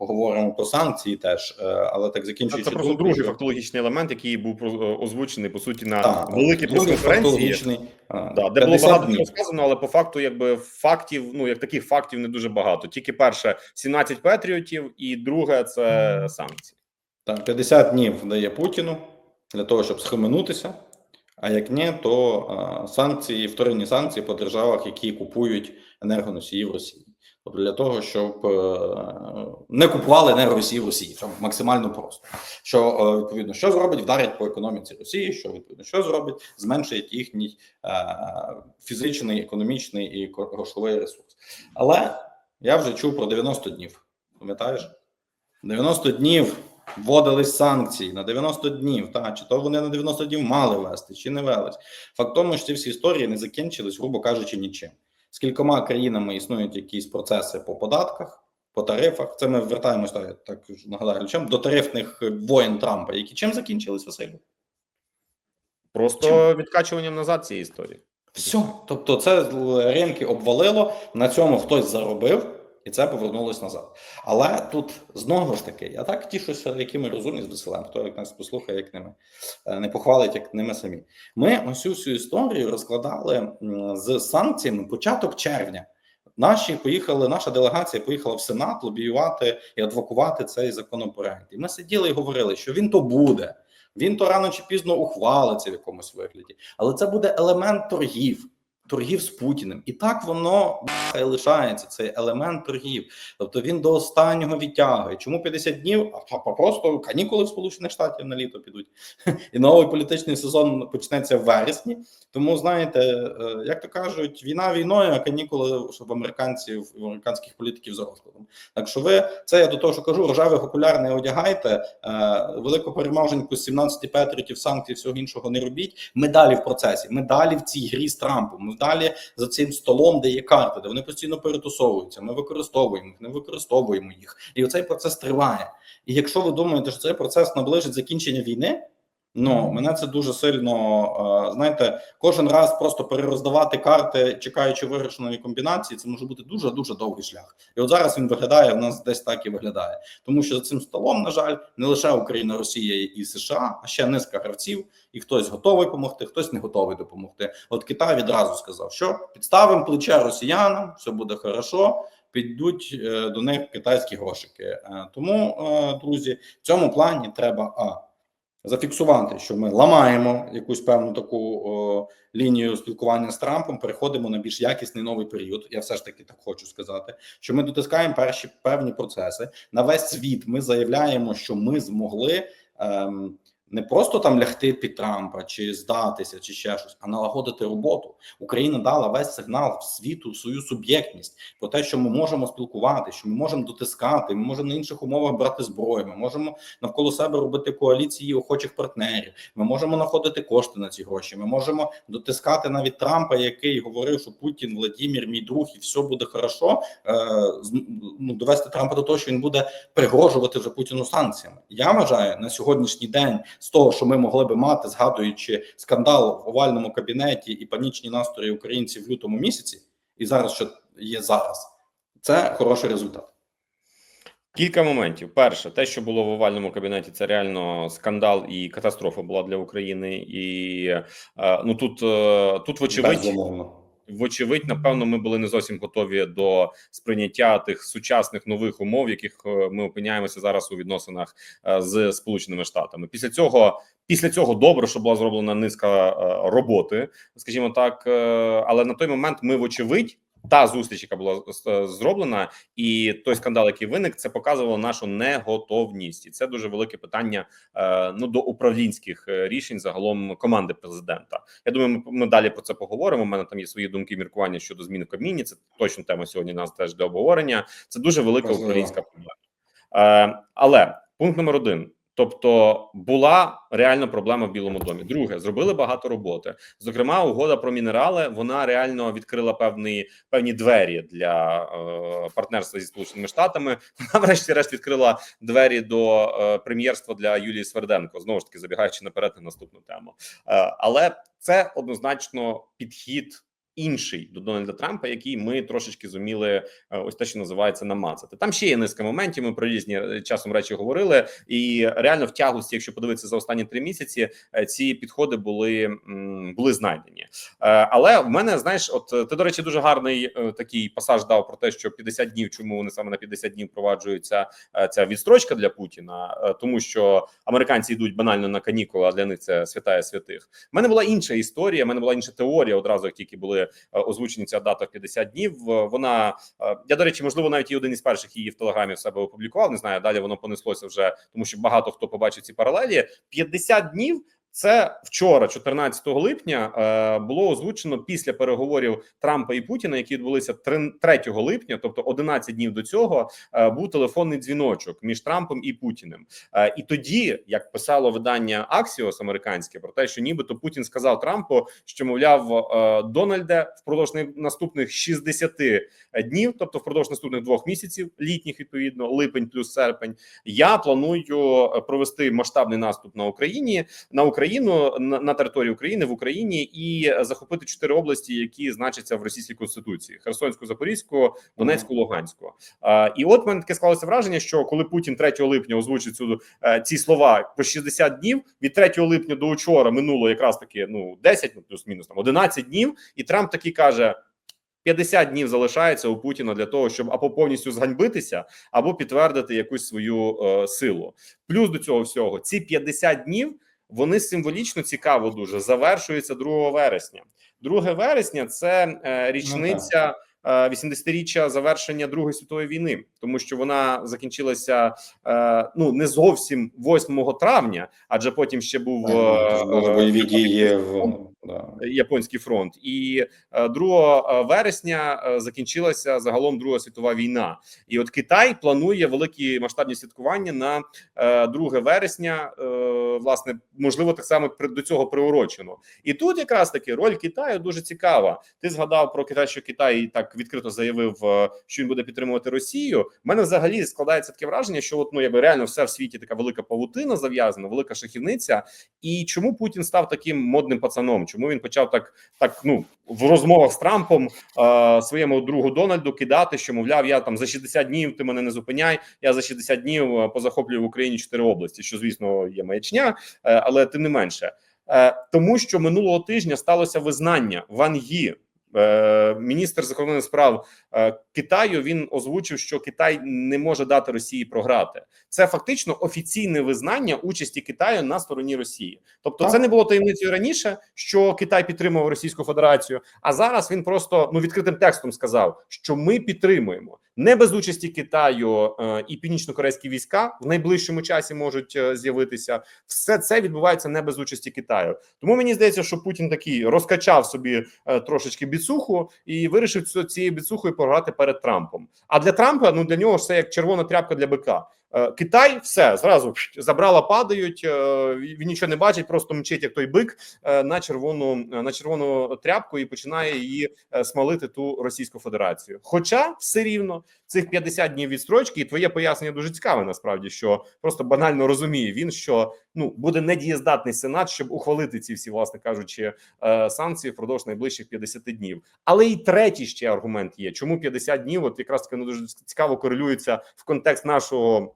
поговоримо про санкції теж, е, але так закінчуючи це просто другий фактологічний елемент, який був е, озвучений по суті на Так, великій прес-конференції. Да, де було багато днів. чого сказано, але по факту, якби фактів, ну як таких фактів не дуже багато. Тільки перше 17 патріотів, і друге це санкції. Так, 50 днів дає Путіну для того, щоб схаменутися. А як ні, то санкції, вторинні санкції по державах, які купують енергоносії в Росії. Для того, щоб е, не купували енергоносії в Росії, це максимально просто. Що е, відповідно, що зробить, вдарить по економіці Росії, що відповідно, що зробить, зменшить їхній е, фізичний, економічний і грошовий ресурс. Але я вже чув про 90 днів. Пам'ятаєш? 90 днів вводились санкції на 90 днів. Та чи то вони на 90 днів мали вести, чи не велись. Факт тому, що ці всі історії не закінчились, грубо кажучи, нічим. З кількома країнами існують якісь процеси по податках, по тарифах. Це ми вертаємося так, так нагадаю, чим до тарифних воєн Трампа, які чим закінчились Василю? Просто відкачуванням назад цієї історії. Все, тобто, це ринки обвалило, на цьому хтось заробив, і це повернулось назад. Але тут знову ж таки, я так тішуся, які ми розумні з Василем, хто як нас послухає, як ними е, не похвалить, як ними самі. Ми ось цю історію розкладали з санкціями початок червня. Наші поїхали, наша делегація поїхала в Сенат лобіювати і адвокувати цей законопроект. І ми сиділи і говорили, що він то буде. Він то рано чи пізно ухвалиться в якомусь вигляді, але це буде елемент торгів, торгів з Путіним. І так воно і лишається цей елемент торгів. Тобто він до останнього відтягує. Чому 50 днів? А просто канікули в Сполучених Штатів на літо підуть. І новий політичний сезон почнеться в вересні. Тому знаєте, е, як то кажуть, війна війною, а канікули щоб американців і американських політиків за розкладом. Так що ви це я до того, що кажу, рожевих окуляр не одягайте, е, велику переможеньку з 17 петритів, санкцій, всього іншого не робіть. Ми далі в процесі. Ми далі в цій грі з Трампом. Ми далі за цим столом, де є карти, де вони постійно перетусовуються. Ми використовуємо їх, не використовуємо їх. І оцей процес триває. І якщо ви думаєте, що цей процес наближить закінчення війни. Ну, мене це дуже сильно е, знаєте, кожен раз просто перероздавати карти, чекаючи виграшної комбінації, це може бути дуже дуже довгий шлях. І от зараз він виглядає в нас десь так і виглядає, тому що за цим столом, на жаль, не лише Україна, Росія і США, а ще низка гравців, і хтось готовий допомогти, хтось не готовий допомогти. От Китай відразу сказав, що підставимо плече росіянам, все буде хорошо. Підуть е, до них китайські грошики. Е, тому, друзі, в цьому плані треба а зафіксувати, що ми ламаємо якусь певну таку о, лінію спілкування з Трампом, переходимо на більш якісний новий період. Я все ж таки так хочу сказати, що ми дотискаємо перші певні процеси на весь світ. Ми заявляємо, що ми змогли. Ем, не просто там лягти під Трампа чи здатися, чи ще щось, а налагодити роботу. Україна дала весь сигнал в світу, свою суб'єктність про те, що ми можемо спілкувати, що ми можемо дотискати, ми можемо на інших умовах брати зброю. Ми можемо навколо себе робити коаліції охочих партнерів. Ми можемо знаходити кошти на ці гроші. Ми можемо дотискати навіть Трампа, який говорив, що Путін, Владимир, мій друг, і все буде хорошо. Е, ну, довести Трампа до того, що він буде пригрожувати вже Путіну санкціями. Я вважаю на сьогоднішній день з того, що ми могли би мати, згадуючи скандал в овальному кабінеті і панічні настрої українців в лютому місяці, і зараз що є зараз, це хороший результат. Кілька моментів. Перше, те, що було в овальному кабінеті, це реально скандал і катастрофа була для України. І е, ну тут, е, тут вочевидь. Вочевидь, напевно, ми були не зовсім готові до сприйняття тих сучасних нових умов, яких е, ми опиняємося зараз у відносинах е, з Сполученими Штатами. Після цього, після цього добре, що була зроблена низка е, роботи, скажімо так. Але на той момент ми, вочевидь. Та зустріч, яка була е, зроблена, і той скандал, який виник, це показувало нашу неготовність, і це дуже велике питання е, ну до управлінських е, рішень загалом команди президента. Я думаю, ми, ми далі про це поговоримо. У мене там є свої думки і міркування щодо змін в Кабміні. Це точно тема сьогодні. Нас теж для обговорення. Це дуже велика Можливо. українська проблема. Але пункт номер один. Тобто була реально проблема в Білому домі. Друге, зробили багато роботи. Зокрема, угода про мінерали вона реально відкрила певні певні двері для е, партнерства зі сполученими штатами. Вона, врешті-решт, відкрила двері до е, прем'єрства для Юлії Сверденко. Знову ж таки, забігаючи наперед на наступну тему. Е, але це однозначно підхід інший до Дональда Трампа, який ми трошечки зуміли е, ось те, що називається намацати. Там ще є низка моментів. Ми про різні е, часом речі говорили, і реально в тяглості, якщо подивитися за останні три місяці, е, ці підходи були були знайдені. Але в мене знаєш, от ти до речі, дуже гарний такий пасаж дав про те, що 50 днів, чому вони саме на 50 днів впроваджуються е, ця відстрочка для Путіна, тому що американці йдуть банально на канікули, а для них це святая святих. У мене була інша історія. в мене була інша теорія. Одразу як тільки були озвучені ця дата в 50 днів. е, Вона е, я до речі, можливо, навіть і один із перших її в телеграмі в себе опублікував. Не знаю, далі воно понеслося вже, тому що багато хто побачив ці паралелі. 50 днів. Це вчора, 14 липня, е, було озвучено після переговорів Трампа і Путіна, які відбулися 3 3 липня, тобто 11 днів до цього, е, був телефонний дзвіночок між Трампом і Путіним. Е, І тоді, як писало видання Axios американське, про те, що нібито Путін сказав Трампу, що мовляв Дональде впродовж наступних 60 днів, тобто впродовж наступних двох місяців, літніх відповідно, липень плюс серпень, я планую провести масштабний наступ на Україні на Україну на, на території України в Україні і захопити чотири області, які значаться в російській конституції: Херсонську, Запорізьку, Донецьку, Луганську. А, і от мене таке склалося враження, що коли Путін 3 липня озвучив цю е, ці слова по 60 днів, від 3 липня до учора минуло якраз таки ну 10, ну плюс-мінус там 11 днів, і Трамп таки каже. 50 днів залишається у Путіна для того, щоб або повністю зганьбитися, або підтвердити якусь свою е, силу. Плюс до цього всього ці 50 днів вони символічно цікаво дуже завершуються 2 вересня. 2 вересня це е, річниця. е, 80-річчя завершення Другої світової війни, тому що вона закінчилася е, ну не зовсім 8 травня, адже потім ще був е, е, бойові дії в да. японський фронт, і е, 2 вересня е, закінчилася загалом Друга світова війна. І от Китай планує великі масштабні святкування на е, 2 вересня. е, Власне, можливо, так само до цього приурочено. І тут якраз таки роль Китаю дуже цікава. Ти згадав про Китай, що Китай так відкрито заявив, е, що він буде підтримувати Росію. У мене взагалі складається таке враження, що от ну якби реально все в світі така велика павутина зав'язана, велика шахівниця. І чому Путін став таким модним пацаном? Чому він почав так, так ну в розмовах з Трампом е, своєму другу Дональду кидати, що мовляв, я там за 60 днів ти мене не зупиняй. Я за 60 днів е, позахоплюю в Україні чотири області, що звісно є маячня, е, але тим не менше, е, тому що минулого тижня сталося визнання Ван Гі. Е, Міністр закордонних справ е, Китаю він озвучив, що Китай не може дати Росії програти. Це фактично офіційне визнання участі Китаю на стороні Росії. Тобто, Так. це не було таємницею раніше, що Китай підтримував Російську Федерацію. А зараз він просто ну відкритим текстом сказав, що ми підтримуємо не без участі Китаю е, і північно-корейські війська в найближчому часі можуть е, з'явитися. Все це відбувається не без участі Китаю. Тому мені здається, що Путін такий розкачав собі е, трошечки біцуху і вирішив цією біцухою програти перед Трампом. А для Трампа ну для нього це як червона тряпка для бика. Е, Китай все зразу забрала, падають. е, Він нічого не бачить, просто мчить як той бик е, на червону на червону тряпку і починає її смалити ту Російську Федерацію. Хоча все рівно цих 50 днів відстрочки, і твоє пояснення дуже цікаве. Насправді, що просто банально розуміє він, що ну буде недієздатний сенат, щоб ухвалити ці всі, власне кажучи, санкції впродовж найближчих 50 днів. Але і третій ще аргумент є. Чому 50 днів? От якраз таки ну, дуже цікаво корелюється в контекст нашого.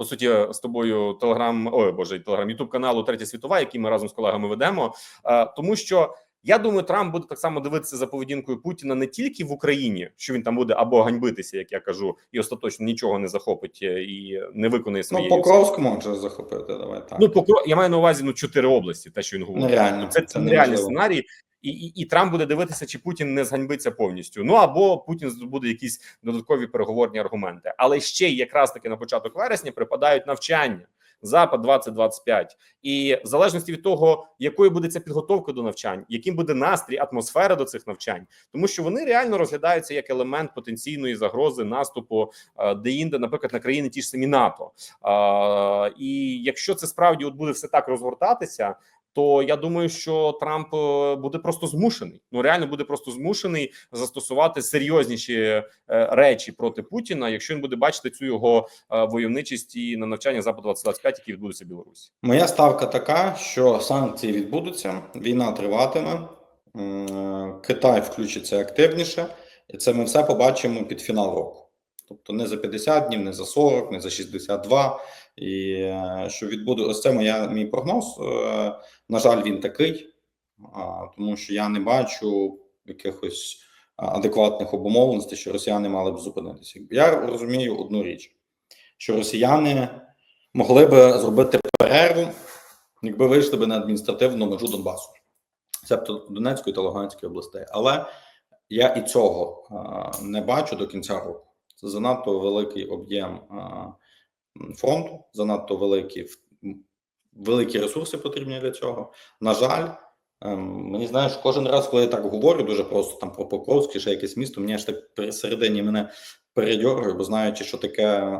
По суті, з тобою телеграм, ой боже, телеграм Ютуб каналу Третя світова, який ми разом з колегами ведемо. Е, тому що я думаю, Трамп буде так само дивитися за поведінкою Путіна не тільки в Україні, що він там буде або ганьбитися, як я кажу, і остаточно нічого не захопить е, і не виконає Ну, свої Покровськ може захопити. Давай так. Ну, покро... я маю на увазі ну чотири області, те, що він говорить. Це, це, Це нереальний сценарій, і, і, і Трамп буде дивитися, чи Путін не зганьбиться повністю. Ну або Путін здобуде якісь додаткові переговорні аргументи. Але ще якраз таки на початок вересня припадають навчання. Запад 2025 і в залежності від того, якою буде ця підготовка до навчань, яким буде настрій, атмосфера до цих навчань, тому що вони реально розглядаються як елемент потенційної загрози наступу е, де-інде, наприклад, на країни ті ж самі НАТО. Е, І якщо це справді от буде все так розгортатися. То я думаю, що Трамп е, буде просто змушений. Ну реально буде просто змушений застосувати серйозніші е, речі проти Путіна, якщо він буде бачити цю його е, войовничість і на навчання запад 2025 які відбудуться в Білорусі. Моя ставка така, що санкції відбудуться, війна триватиме. Китай включиться активніше, і це ми все побачимо під фінал року. Тобто не за 50 днів, не за 40, не за 62. І е, що відбуде, ось це моя мій прогноз. Е, На жаль, він такий, тому що я не бачу якихось адекватних обумовленостей, що росіяни мали б зупинитися. Я розумію одну річ, що росіяни могли би зробити перерву, якби вийшли би на адміністративну межу Донбасу, тобто Донецької та Луганської областей. Але я і цього не бачу до кінця року. Це занадто великий об'єм а, занадто великі, великі ресурси потрібні для цього. На жаль, ем, мені знаєш, кожен раз, коли я так говорю, дуже просто там про Покровське, ще якесь місто, мені аж так пересередині мене передьоргує, бо знаючи, що таке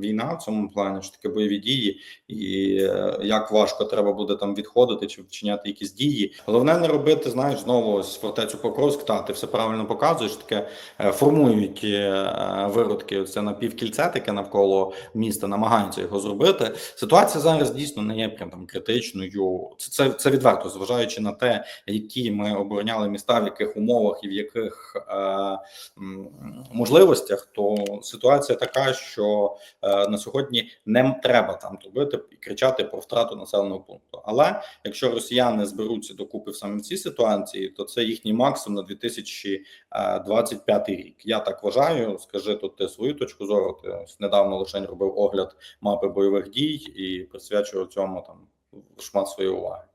війна в цьому плані, що таке бойові дії, і е, як важко треба буде там відходити чи вчиняти якісь дії. Головне не робити, знаєш, знову ось фортецю Покровськ. Та ти все правильно показуєш. Таке е, формують е, виродки. Це напівкільце таке навколо міста, намагаються його зробити. Ситуація зараз дійсно не є прям там критичною. Це це, це відверто, зважаючи на те, які ми обороняли міста, в яких умовах і в яких можливостях, то ситуація така, що е, на сьогодні не треба там трубити і кричати про втрату населеного пункту. Але якщо росіяни зберуться докупи в саме цій ситуації, то це їхній максимум на 2025 рік. Я так вважаю. Скажи тут ти свою точку зору. Ти недавно лише робив огляд мапи бойових дій і присвячував цьому там шмат своєї уваги.